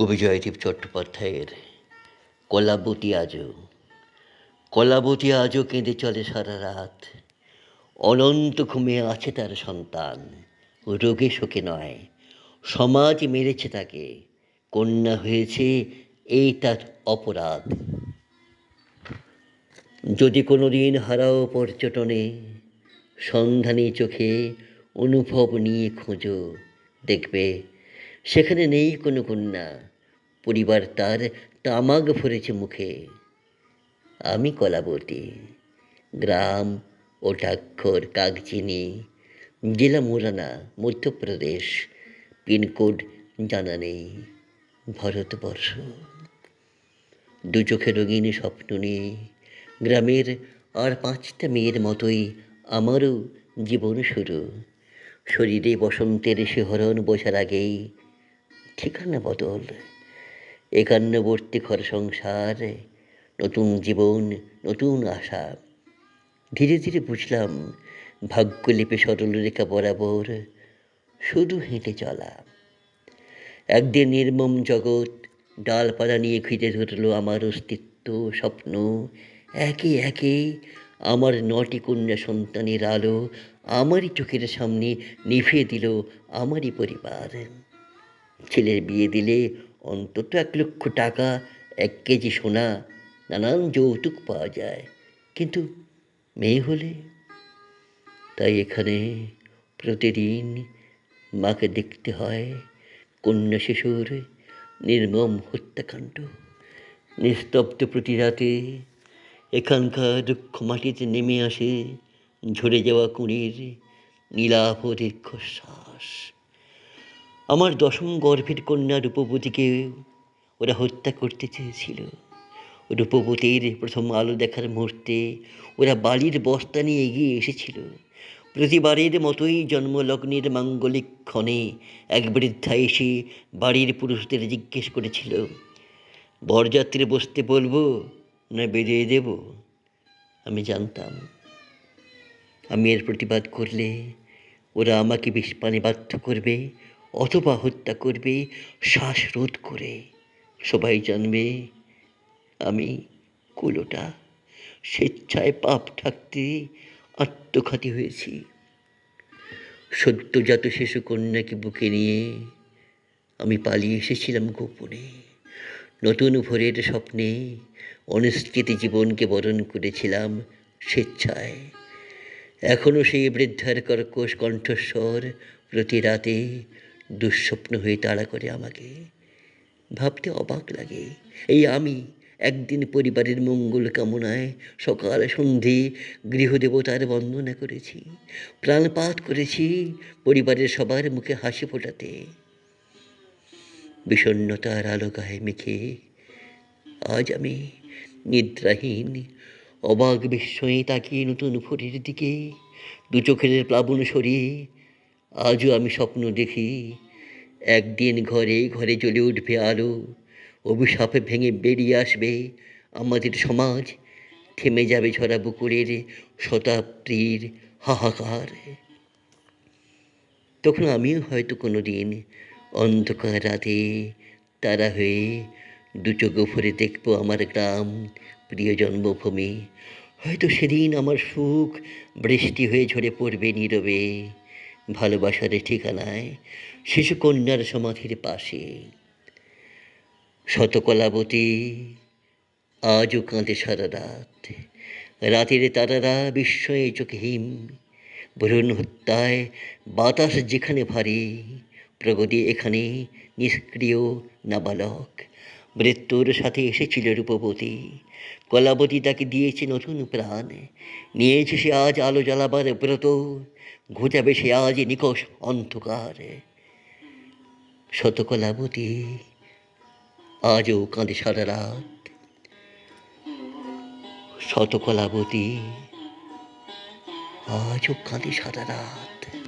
কবি জয়দীপ চট্টোপাধ্যায়ের কলাবতী আজও কলাবতী আজও কেঁদে চলে সারা রাত। অনন্ত ঘুমে আছে তার সন্তান, রোগে শোকে নয়, সমাজ মেরেছে তাকে, কন্যা হয়েছে এই তার অপরাধ। যদি কোনো দিন হারাও পর্যটনে, সন্ধানী চোখে অনুভব নিয়ে খোঁজো, দেখবে সেখানে নেই কোনো কন্যা। পরিবার তার তামাক ভরেছে মুখে। আমি কলাবতী, গ্রাম ওটাক্ষর কাগচিনি জেলা মোরানা মধ্যপ্রদেশ, পিনকোড জানা নেই। ভারতবর্ষ। দু চোখে রঙিন স্বপ্ন নিয়ে গ্রামের আর পাঁচটা মেয়ের মতোই আমারও জীবন শুরু। শরীরে বসন্তের শিহরণ বোঝার আগেই ঠিকানা বদল। একান্নবর্তী ঘর সংসার, নতুন জীবন, নতুন আশা। ধীরে ধীরে বুঝলাম ভাগ্য ভাগ্যলিপি সরলরেখা বরাবর শুধু হেঁটে চলা। একদিন নির্মম জগৎ ডালপালা নিয়ে ঘিরে ধরলো আমার অস্তিত্ব, স্বপ্ন। একে একে আমার নটি কন্যা সন্তানের আলো আমারই চোখের সামনে নিভিয়ে দিল আমারই পরিবার। ছেলের বিয়ে দিলে অন্তত এক লক্ষ টাকা, এক কেজি সোনা, নানান যৌতুক পাওয়া যায়। কিন্তু মেয়ে হলে? তাই এখানে প্রতিদিন মাকে দেখতে হয় কন্যা শিশুর নির্মম হত্যাকাণ্ড। নিস্তব্ধ প্রতি রাতে এখানকার দুঃখ মাটিতে নেমে আসে ঝরে যাওয়া কুঁড়ির নীলাভ দীর্ঘশ্বাস আমার দশম গর্ভের কন্যা রূপবতীকে ওরা হত্যা করতে চেয়েছিল। রূপবতীর প্রথম আলো দেখার মুহূর্তে ওরা বালির বস্তা নিয়ে এগিয়ে এসেছিল। প্রতিবারের মতোই জন্মলগ্নের মাঙ্গলিক ক্ষণে এক বৃদ্ধা এসে বাড়ির পুরুষদের জিজ্ঞেস করেছিল, বরযাত্রী বসতে বলব না বেরিয়ে দেব? আমি জানতাম। আমি এর প্রতিবাদ করলে ওরা আমাকে বিষপানে বাধ্য করবে অথবা হত্যা করবে শ্বাসরোধ করে। সবাই জানবে, আমি কুলোটা স্বেচ্ছায় পাপ ঠাকতে আত্মঘাতী হয়েছি। সদ্যজাত শিশু কন্যাকে বুকে নিয়ে আমি পালিয়ে এসেছিলাম গোপনে। নতুন ভোরের স্বপ্নে অনিশ্চিত জীবনকে বরণ করেছিলাম স্বেচ্ছায়। এখনও সেই বৃদ্ধার কর্কশ কণ্ঠস্বর প্রতি রাতে দুঃস্বপ্ন হয়ে তাড়া করে আমাকে। ভাবতে অবাক লাগে। এই আমি একদিন পরিবারের মঙ্গল কামনায় সকাল সন্ধে গৃহদেবতার বন্দনা করেছি। প্রাণপাত করেছি পরিবারের সবার মুখে হাসি ফোটাতে। বিষণ্ণতার আলো গায়ে মেখে আজ আমি নিদ্রাহীন, অবাক বিস্ময়ে তাকিয়ে নতুন ভোরের দিকে দু চোখের প্লাবন সরিয়ে আজও আমি স্বপ্ন দেখি, একদিন ঘরে ঘরে জ্বলে উঠবে আলো, অভিশাপে ভেঙে বেরিয়ে আসবে আমাদের সমাজ, থেমে যাবে ঝরা বুকুরের শতাব্দীর হাহাকার। তখন আমিও হয়তো কোনো দিন অন্ধকার রাতে তারা হয়ে দু চোখ ভরে দেখব আমার গ্রাম, প্রিয় জন্মভূমি। হয়তো সেদিন আমার সুখ বৃষ্টি হয়ে ঝরে পড়বে নীরবে। ভালোবাসার ঠিকানায় শিশুকন্যার সমাধির পাশে। শতকলাবতী, আজও কাঁদে সারা রাত। রাতের তারারা বিস্ময়ে চোখে হিম। ভ্রূণ হত্যায় বাতাস যেখানে ভারী, প্রগতি এখানে নিষ্ক্রিয়, নাবালক। মৃত্যুর সাথে এসেছিল রূপবতী। কলাবতী তাকে দিয়েছে নতুন প্রাণ। নিয়েছে সে আজ আলো জ্বালাবার ব্রত। ঘুচাবে সে আজ নিকষ অন্ধকার। শতকলাবতী আজও কাঁদে সারা রাত। শতকলাবতী আজও কাঁদে সারা রাত।